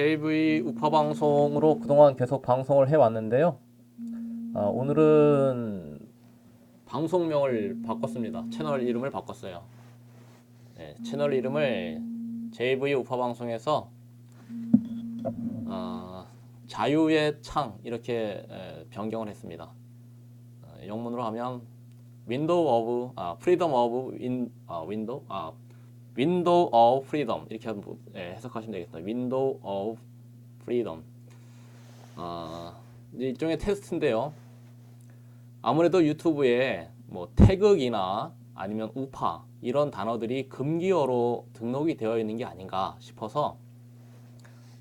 JV 우파 방송으로 그동안 계속 방송을 해왔는데요. 아, 오늘은 방송명을 바꿨습니다. 채널 이름을 바꿨어요. 네, 채널 이름을 JV 우파 방송에서 아, 자유의 창 이렇게 에, 변경을 했습니다. 어, 영문으로 하면 윈도우 오브 아 프리덤 오브 윈 아, 윈도우 아 윈도우 오브 프리덤 이렇게 한번 예, 해석하시면 되겠다. 윈도우 오브 프리덤. 아, 일종의 테스트인데요. 아무래도 유튜브에 뭐 태극이나 아니면 우파 이런 단어들이 금기어로 등록이 되어 있는 게 아닌가 싶어서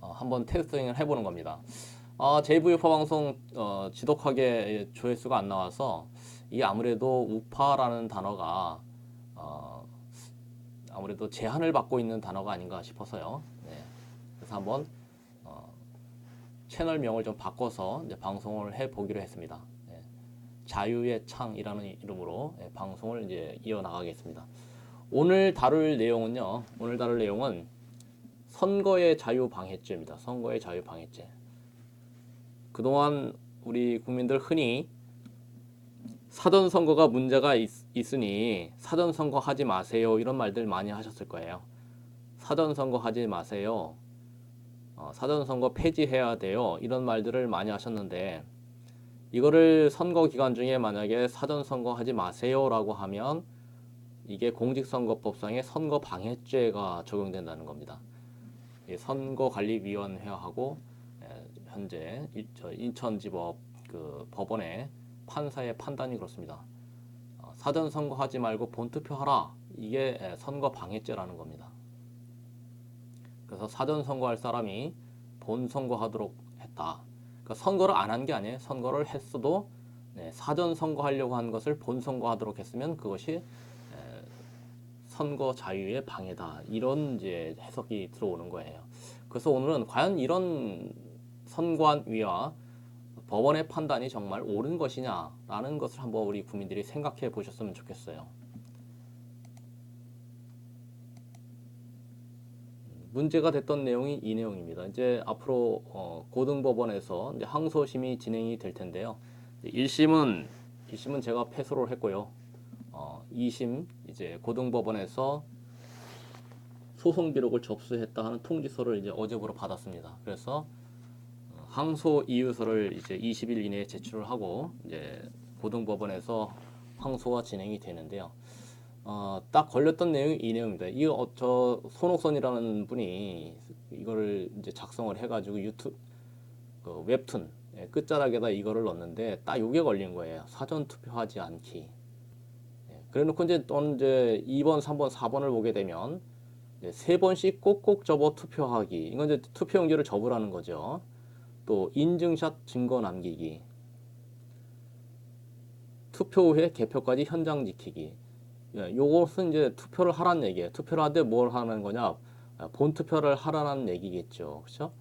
어, 한번 테스팅을 해보는 겁니다. 아, JV 우파 방송 어, 지독하게 조회수가 안 나와서 이게 아무래도 우파라는 단어가 어, 아무래도 제한을 받고 있는 단어가 아닌가 싶어서요. 네. 그래서 한번 어, 채널명을 좀 바꿔서 방송을 해 보기로 했습니다. 네. 자유의 창이라는 이름으로 네, 방송을 이제 이어 나가겠습니다. 오늘 다룰 내용은요. 오늘 다룰 내용은 선거의 자유 방해죄입니다. 선거의 자유 방해죄. 그동안 우리 국민들 흔히 사전 선거가 문제가 있, 있으니 사전 선거 하지 마세요 이런 말들 많이 하셨을 거예요. 사전 선거 하지 마세요. 어, 사전 선거 폐지해야 돼요. 이런 말들을 많이 하셨는데 이거를 선거 기간 중에 만약에 사전 선거 하지 마세요라고 하면 이게 공직선거법상의 선거 방해죄가 적용된다는 겁니다. 이 선거관리위원회하고 에, 현재 인천지법 그 법원의 판사의 판단이 그렇습니다. 어, 사전 선거하지 말고 본투표 하라. 이게 에, 선거 방해죄라는 겁니다. 그래서 사전 선거할 사람이 본 선거하도록 했다. 그러니까 선거를 안 한 게 아니에요. 선거를 했어도 네, 사전 선거하려고 한 것을 본 선거하도록 했으면 그것이 에, 선거 자유의 방해다. 이런 이제 해석이 들어오는 거예요. 그래서 오늘은 과연 이런 선관위와 법원의 판단이 정말 옳은 것이냐라는 것을 한번 우리 국민들이 생각해 보셨으면 좋겠어요. 문제가 됐던 내용이 이 내용입니다. 이제 앞으로 어, 고등법원에서 이제 항소심이 진행이 될 텐데요. 1심은 1심은 제가 패소를 했고요. 어, 2심 이제 고등법원에서 소송 기록을 접수했다 하는 통지서를 이제 어제부로 받았습니다. 그래서 어, 항소 이유서를 이제 20일 이내에 제출을 하고 이제 고등법원에서 항소가 진행이 되는데요. 어, 딱 걸렸던 내용이 이 내용입니다. 이 어, 저 손옥선이라는 분이 이거를 이제 작성을 해가지고 유튜브 그 웹툰 예, 끝자락에다 이거를 넣었는데 딱 요게 걸린 거예요. 사전 투표하지 않기. 예, 그래놓고 이제 또 이제 2번, 3번, 4번을 보게 되면 세 번씩 꼭꼭 접어 투표하기. 이건 이제 투표용지를 접으라는 거죠. 또 인증샷 증거 남기기. 투표 후에 개표까지 현장 지키기. 예, 요것은 이제 투표를 하라는 얘기예요. 투표를 하는데 뭘 하는 거냐? 아, 본 투표를 하라는 얘기겠죠. 그렇죠?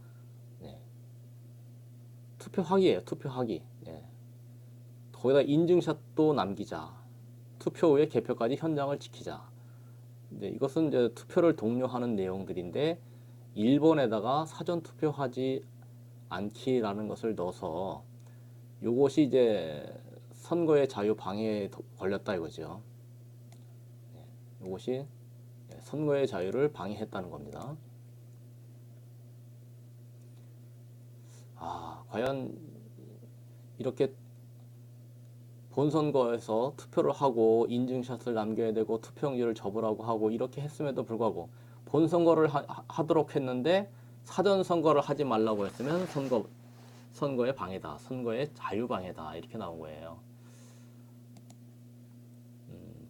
네. 투표하기예요. 투표하기. 예. 거기다 인증샷도 남기자. 투표 후에 개표까지 현장을 지키자. 네, 이것은 이제 투표를 독려하는 내용들인데 1번에다가 사전 투표하지 않기라는 것을 넣어서 요것이 이제 선거의 자유 방해에 도- 걸렸다 이거죠. 네, 요것이 선거의 자유를 방해했다는 겁니다. 아, 과연 이렇게 본선거에서 투표를 하고 인증샷을 남겨야 되고 투표용지를 접으라고 하고 이렇게 했음에도 불구하고 본선거를 하, 하도록 했는데 사전 선거를 하지 말라고 했으면 선거 선거의 방해다, 선거의 자유 방해다 이렇게 나온 거예요. 음,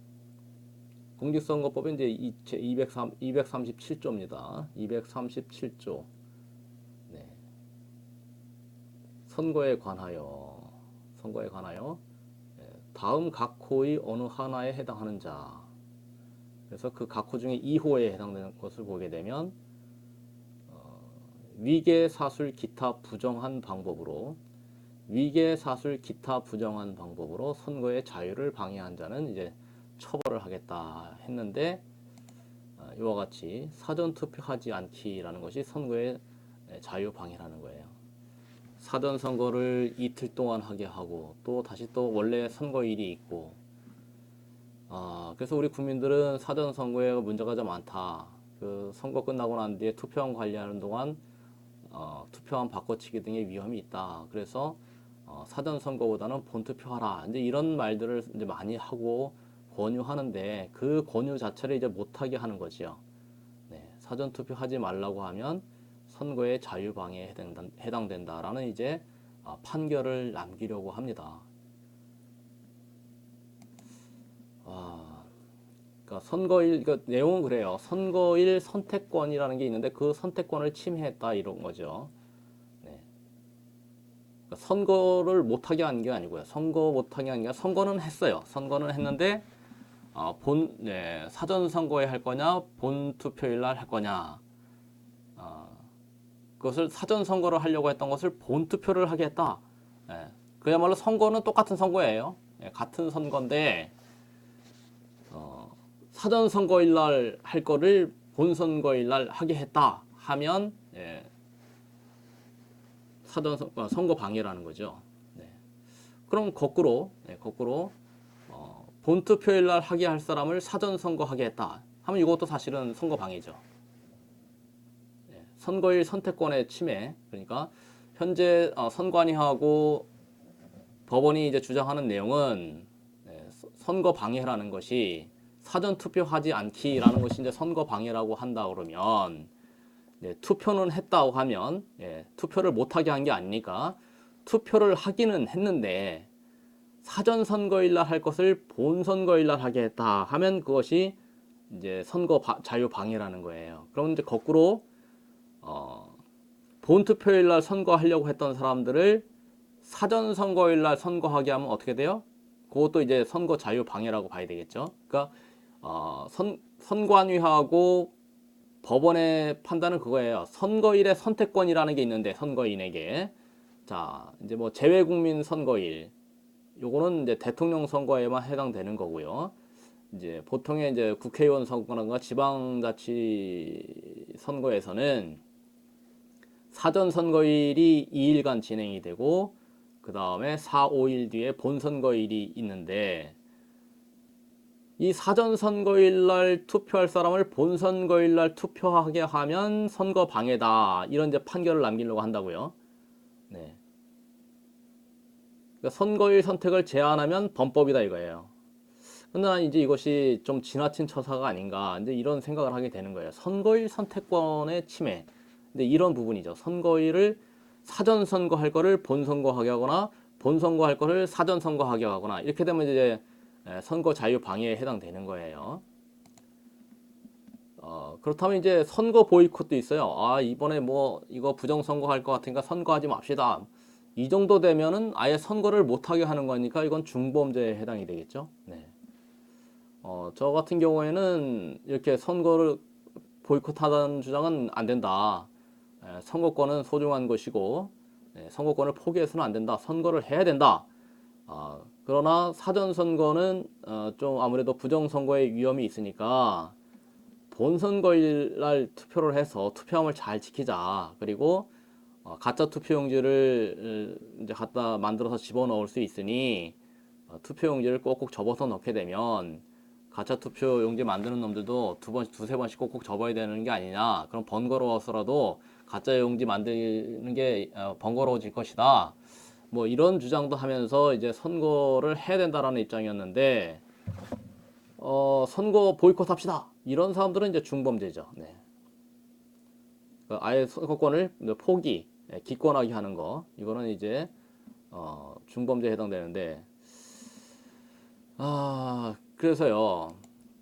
공직선거법이 이제 이- 제 203, 237조입니다. 237조. 네. 선거에 관하여 선거에 관하여 다음 각호의 어느 하나에 해당하는 자. 그래서 그 각호 중에 2호에 해당되는 것을 보게 되면 어, 위계 사술 기타 부정한 방법으로 위계 사술 기타 부정한 방법으로 선거의 자유를 방해한 자는 이제 처벌을 하겠다 했는데 어, 이와 같이 사전 투표하지 않기라는 것이 선거의 네, 자유 방해라는 거예요. 사전 선거를 이틀 동안 하게 하고 또 다시 또 원래 선거일이 있고 아 그래서 우리 국민들은 사전 선거에 문제가 좀 많다. 그 선거 끝나고 난 뒤에 투표함 관리하는 동안 어, 투표함 바꿔치기 등의 위험이 있다. 그래서 어, 사전 선거보다는 본 투표하라. 이제 이런 말들을 이제 많이 하고 권유하는데 그 권유 자체를 이제 못하게 하는 거지요. 네, 사전 투표하지 말라고 하면 선거의 자유방해에 해당된다, 해당된다라는 이제 아, 판결을 남기려고 합니다. 아, 그러니까 선거일 그러니까 내용은 그래요. 선거일 선택권이라는 게 있는데 그 선택권을 침해했다 이런 거죠. 네. 그러니까 선거를 못하게 한 게 아니고요. 선거 못하게 한 게 선거는 했어요. 선거는 했는데 어, 본 네, 사전 선거에 할 거냐, 본 투표일 날 할 거냐. 어, 그것을 사전 선거를 하려고 했던 것을 본 투표를 했다. 예, 그야말로 선거는 똑같은 선거예요. 예, 같은 선거인데 어, 사전 선거일 날 할 거를 본 선거일 날 하게 했다 하면 예, 사전 선, 어, 선거 방해라는 거죠. 네. 그럼 거꾸로 네, 거꾸로 어, 본 투표일 날 하게 할 사람을 사전 선거하게 했다 하면 이것도 사실은 선거 방해죠. 네, 선거일 선택권의 침해 그러니까 현재 어, 선관위하고 법원이 이제 주장하는 내용은 네, 서- 선거 방해라는 것이 사전 투표하지 않기라는 것이 이제 선거 방해라고 한다 그러면 네, 투표는 했다고 하면 예, 투표를 못하게 한 게 아니니까 투표를 하기는 했는데 사전 선거일 날 할 것을 본 선거일 날 하게 했다 하면 그것이 이제 선거 바- 자유 방해라는 거예요. 그럼 이제 거꾸로 어, 본 투표일 날 선거하려고 했던 사람들을 사전 선거일 날 선거하게 하면 어떻게 돼요? 그것도 이제 선거 자유 방해라고 봐야 되겠죠. 그러니까 어, 선 선관위하고 법원의 판단은 그거예요. 선거일의 선택권이라는 게 있는데 선거인에게 자 이제 뭐 재외국민 선거일 요거는 이제 대통령 선거에만 해당되는 거고요. 이제 보통의 이제 국회의원 선거나 지방자치 선거에서는 사전 선거일이 2일간 진행이 되고 그 다음에 4, 5일 뒤에 본 선거일이 있는데 이 사전 선거일 날 투표할 사람을 본 선거일 날 투표하게 하면 선거 방해다 이런 이제 판결을 남기려고 한다고요. 네. 그러니까 선거일 선택을 제한하면 범법이다 이거예요. 난 이제 이것이 좀 지나친 처사가 아닌가 이제 이런 생각을 하게 되는 거예요. 선거일 선택권의 침해. 근데 이런 부분이죠. 선거일을 사전 선거할 거를 본 선거하게 하거나 본 선거할 거를 사전 선거하게 하거나 이렇게 되면 이제 에, 선거 자유 방해에 해당되는 거예요. 어, 그렇다면 이제 선거 보이콧도 있어요. 아, 이번에 뭐 이거 부정 선거 할 것 같으니까 선거하지 맙시다. 이 정도 되면은 아예 선거를 못 하게 하는 거니까 이건 중범죄에 해당이 되겠죠. 네. 어, 저 같은 경우에는 이렇게 선거를 보이콧하다는 주장은 안 된다. 에, 선거권은 소중한 것이고 에, 선거권을 포기해서는 안 된다. 선거를 해야 된다. 아, 그러나 사전 선거는 어, 좀 아무래도 부정 선거의 위험이 있으니까 본 선거일 날 투표를 해서 투표함을 잘 지키자. 그리고 어, 가짜 투표용지를 어, 이제 갖다 만들어서 집어넣을 수 있으니 어, 투표용지를 꼭꼭 접어서 넣게 되면 가짜 투표용지 만드는 놈들도 두 번, 두세 번씩 꼭꼭 접어야 되는 게 아니냐. 그럼 번거로워서라도 가짜 용지 만드는 게 어, 번거로워질 것이다. 뭐 이런 주장도 하면서 이제 선거를 해야 된다라는 입장이었는데 어, 선거 보이콧 합시다. 이런 사람들은 이제 중범죄죠. 네. 그 아예 선거권을 포기, 예, 기권하게 하는 거. 이거는 이제 어, 중범죄에 해당되는데 아, 그래서요.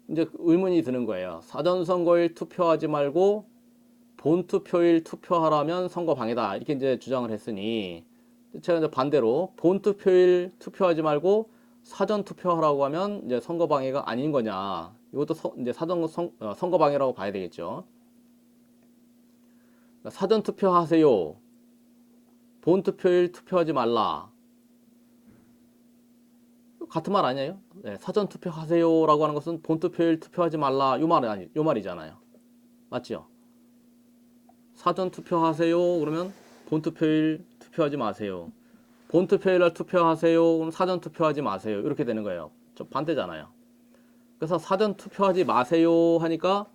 이제 의문이 드는 거예요. 사전 선거일 투표하지 말고 본 투표일 투표하라면 선거 방해다. 이렇게 이제 주장을 했으니 제가 이제 반대로 본 투표일 투표하지 말고 사전 투표하라고 하면 이제 선거 방해가 아닌 거냐. 이것도 서- 이제 사전 선, 어, 선거 방해라고 봐야 되겠죠. 그러니까 사전 투표하세요. 본 투표일 투표하지 말라. 같은 말 아니에요? 네, 사전 투표하세요라고 하는 것은 본 투표일 투표하지 말라 요 말이 아니 요 말이잖아요. 맞죠? 사전 투표하세요. 그러면 본 투표일 투표하지 마세요. 본 투표일 날 투표하세요. 사전 투표하지 마세요. 이렇게 되는 거예요. 좀 반대잖아요. 그래서 사전 투표하지 마세요 하니까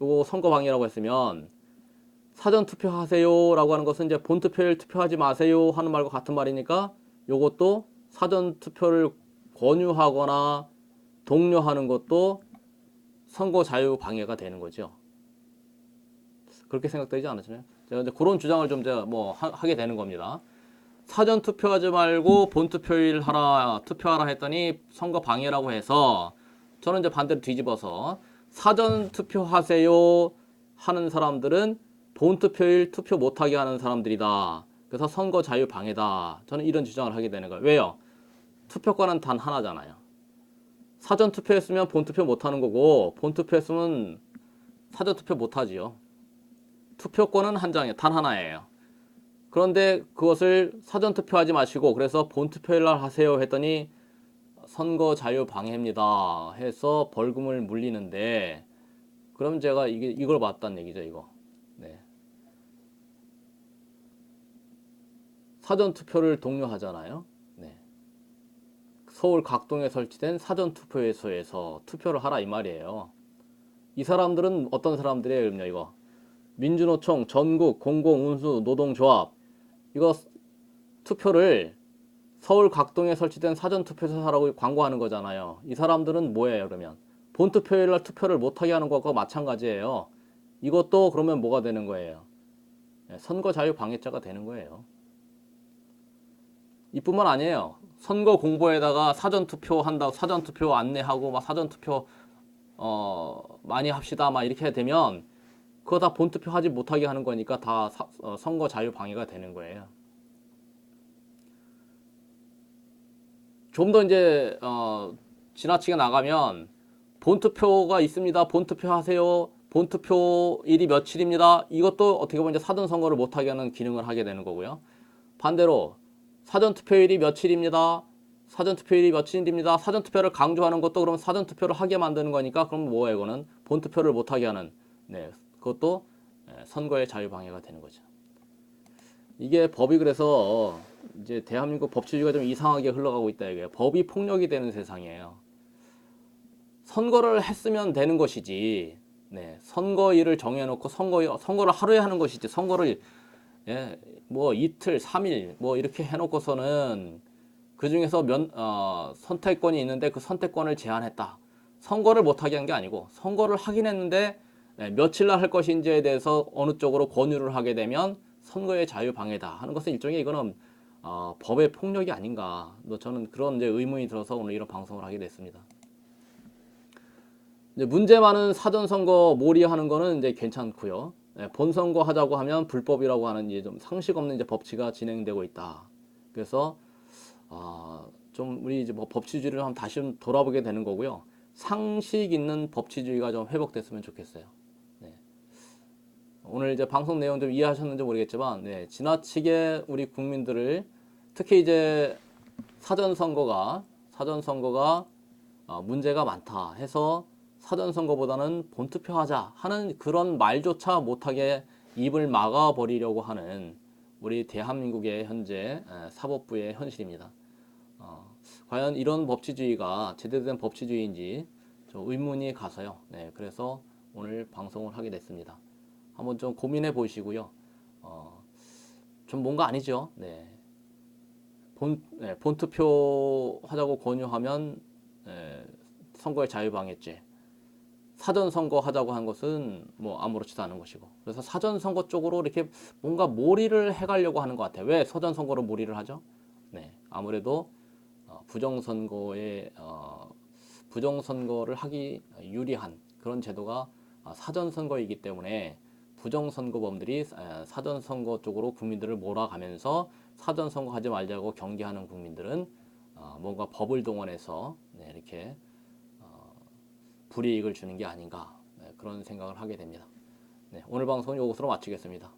요거 선거 방해라고 했으면 사전 투표하세요라고 하는 것은 이제 본 투표일 투표하지 마세요 하는 말과 같은 말이니까 요것도 사전 투표를 권유하거나 독려하는 것도 선거 자유 방해가 되는 거죠. 그렇게 생각되지 않으시나요? 제가 이제 그런 주장을 좀 제가 뭐 하, 하게 되는 겁니다. 사전 투표하지 말고 본 투표일 하라 투표하라 했더니 선거 방해라고 해서 저는 이제 반대로 뒤집어서 사전 투표하세요 하는 사람들은 본 투표일 투표 못하게 하는 사람들이다. 그래서 선거 자유 방해다. 저는 이런 주장을 하게 되는 거예요. 왜요? 투표권은 단 하나잖아요. 사전 투표했으면 본 투표 못 하는 거고 본 투표했으면 사전 투표 못 하지요. 투표권은 한 장에 단 하나예요. 그런데 그것을 사전 투표하지 마시고 그래서 본 투표일 날 하세요 했더니 선거 자유 방해입니다 해서 벌금을 물리는데 그럼 제가 이게 이걸 봤다는 얘기죠 이거. 네. 사전 투표를 독려하잖아요. 네. 서울 각동에 설치된 사전 투표소에서 투표를 하라 이 말이에요. 이 사람들은 어떤 사람들이에요, 이거. 민주노총 전국 공공운수 노동조합 이거 투표를 서울 각동에 설치된 사전 투표소 하라고 광고하는 거잖아요. 이 사람들은 뭐예요, 그러면? 본 투표일 날 투표를 못 하게 하는 것과 마찬가지예요. 이것도 그러면 뭐가 되는 거예요? 예, 선거 자유 방해자가 되는 거예요. 이뿐만 아니에요. 선거 공보에다가 사전 투표 한다고 사전 투표 안내하고 막 사전 투표 어 많이 합시다 막 이렇게 되면 그거 다 본투표 하지 못하게 하는 거니까 다 사- 어, 선거 자유 방해가 되는 거예요. 좀 더 이제 어, 지나치게 나가면 본투표가 있습니다. 본투표 하세요. 본투표일이 며칠입니다. 이것도 어떻게 보면 이제 사전 선거를 못하게 하는 기능을 하게 되는 거고요. 반대로 사전 투표일이 며칠입니다. 사전 투표일이 며칠입니다. 사전 투표를 강조하는 것도 그럼 사전 투표를 하게 만드는 거니까 그럼 뭐예요? 이거는 본 투표를 못하게 하는 네 그것도 예, 선거의 자유 방해가 되는 거죠. 이게 법이 그래서 이제 대한민국 법치주의가 좀 이상하게 흘러가고 있다 이게 법이 폭력이 되는 세상이에요. 선거를 했으면 되는 것이지. 네, 선거일을 정해놓고 선거 선거를 하루에 하는 것이지 선거를 예, 뭐 이틀, 삼일 뭐 이렇게 해놓고서는 그 중에서 면, 어, 선택권이 있는데 그 선택권을 제한했다. 선거를 못하게 한 게 아니고 선거를 하긴 했는데 예, 며칠 날 할 것인지에 대해서 어느 쪽으로 권유를 하게 되면 선거의 자유 방해다 하는 것은 일종의 이거는 어, 법의 폭력이 아닌가. 뭐 저는 그런 이제 의문이 들어서 오늘 이런 방송을 하게 됐습니다. 이제 문제 많은 사전 선거 몰이하는 거는 이제 괜찮고요. 예, 본선거 하자고 하면 불법이라고 하는 이제 좀 상식 없는 이제 법치가 진행되고 있다. 그래서 아, 좀 우리 이제 뭐 법치주의를 한번 다시 좀 돌아보게 되는 거고요. 상식 있는 법치주의가 좀 회복됐으면 좋겠어요. 네. 오늘 이제 방송 내용 좀 이해하셨는지 모르겠지만, 네, 지나치게 우리 국민들을 특히 이제 사전 선거가 사전 선거가 어, 문제가 많다 해서 사전 선거보다는 본투표 하자 하는 그런 말조차 못하게 입을 막아 버리려고 하는 우리 대한민국의 현재 에, 사법부의 현실입니다. 어, 과연 이런 법치주의가 제대로 된 법치주의인지 좀 의문이 가서요. 네, 그래서 오늘 방송을 하게 됐습니다. 한번 좀 고민해 보시고요. 어, 좀 뭔가 아니죠. 네. 본, 네, 본투표 하자고 권유하면 에, 선거의 자유방해죄. 사전 선거 하자고 한 것은 뭐 아무렇지도 않은 것이고 그래서 사전 선거 쪽으로 이렇게 뭔가 몰이를 해가려고 하는 것 같아요. 왜 사전 선거로 몰이를 하죠? 네, 아무래도 어, 부정 선거에 어, 부정 선거를 하기 유리한 그런 제도가 어, 사전 선거이기 때문에 부정 선거범들이 사전 선거 쪽으로 국민들을 몰아가면서 사전 선거 하지 말자고 경계하는 국민들은 어, 뭔가 법을 동원해서 네, 이렇게 불이익을 주는 게 아닌가 네, 그런 생각을 하게 됩니다. 네, 오늘 방송은 이것으로 마치겠습니다.